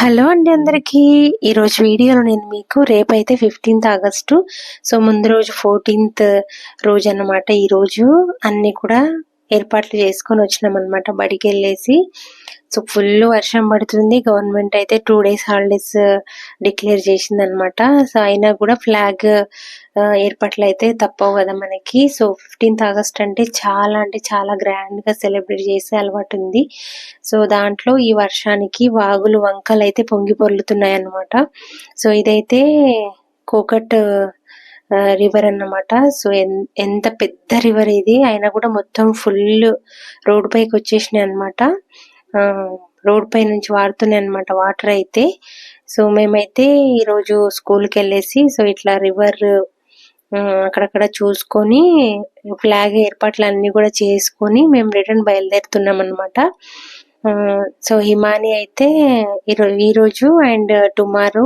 Hello అండి అందరికీ. ఈరోజు వీడియోలో నేను మీకు రేపైతే ఫిఫ్టీన్త్ ఆగస్టు. సో ముందు రోజు ఫోర్టీన్త్ రోజు అన్నమాట. ఈరోజు అన్నీ కూడా ఏర్పాట్లు చేసుకొని వచ్చినాం అనమాట బడికి వెళ్ళేసి సో ఫుల్ వర్షం పడుతుంది. గవర్నమెంట్ అయితే టూ డేస్ హాలిడేస్ డిక్లేర్ చేసింది అనమాట సో అయినా కూడా ఫ్లాగ్ ఏర్పాట్లు అయితే తప్పవు కదా మనకి. సో ఫిఫ్టీన్త్ ఆగస్ట్ అంటే చాలా అంటే చాలా గ్రాండ్గా సెలబ్రేట్ చేసే అలవాటు ఉంది సో దాంట్లో ఈ వర్షానికి వాగులు వంకలు అయితే పొంగి పొర్లుతున్నాయి అనమాట సో ఇదైతే కోకట్ రివర్ అన్నమాట. సో ఎంత పెద్ద రివర్ ఇది అయినా కూడా మొత్తం ఫుల్ రోడ్ పైకి వచ్చేసినాయి అనమాట రోడ్ పై నుంచి వాడుతున్నాయి అనమాట వాటర్ అయితే. సో మేమైతే ఈరోజు స్కూల్కి వెళ్ళేసి సో ఇట్లా రివర్ అక్కడక్కడ చూసుకొని ఫ్లాగ్ ఏర్పాట్లు అన్ని కూడా చేసుకొని మేము రిటర్న్ బయలుదేరుతున్నాం అనమాట సో హిమాని అయితే ఈ రోజు అండ్ టుమారో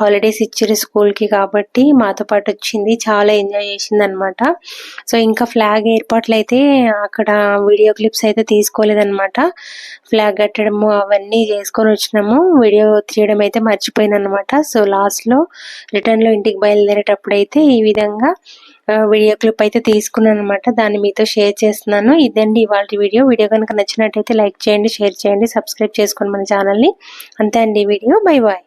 హాలిడేస్ ఇచ్చారు స్కూల్కి కాబట్టి మాతో పాటు వచ్చింది. చాలా ఎంజాయ్ చేసింది అనమాట సో ఇంకా ఫ్లాగ్ ఏర్పాట్లు అయితే అక్కడ వీడియో క్లిప్స్ అయితే తీసుకోలేదన్నమాట ఫ్లాగ్ కట్టడము అవన్నీ చేసుకొని వచ్చినాము. వీడియో తీయడం అయితే మర్చిపోయిందనమాట సో లాస్ట్లో రిటర్న్లో ఇంటికి బయలుదేరేటప్పుడు అయితే ఈ విధంగా వీడియో క్లిప్ అయితే తీసుకున్నాను అనమాట దాన్ని మీతో షేర్ చేస్తున్నాను. ఇదండి ఇవాళ వీడియో. వీడియో కనుక నచ్చినట్టయితే లైక్ చేయండి షేర్ చేయండి సబ్స్క్రైబ్ చేసుకోండి మన ఛానల్ని అంతే అండి వీడియో. Bye bye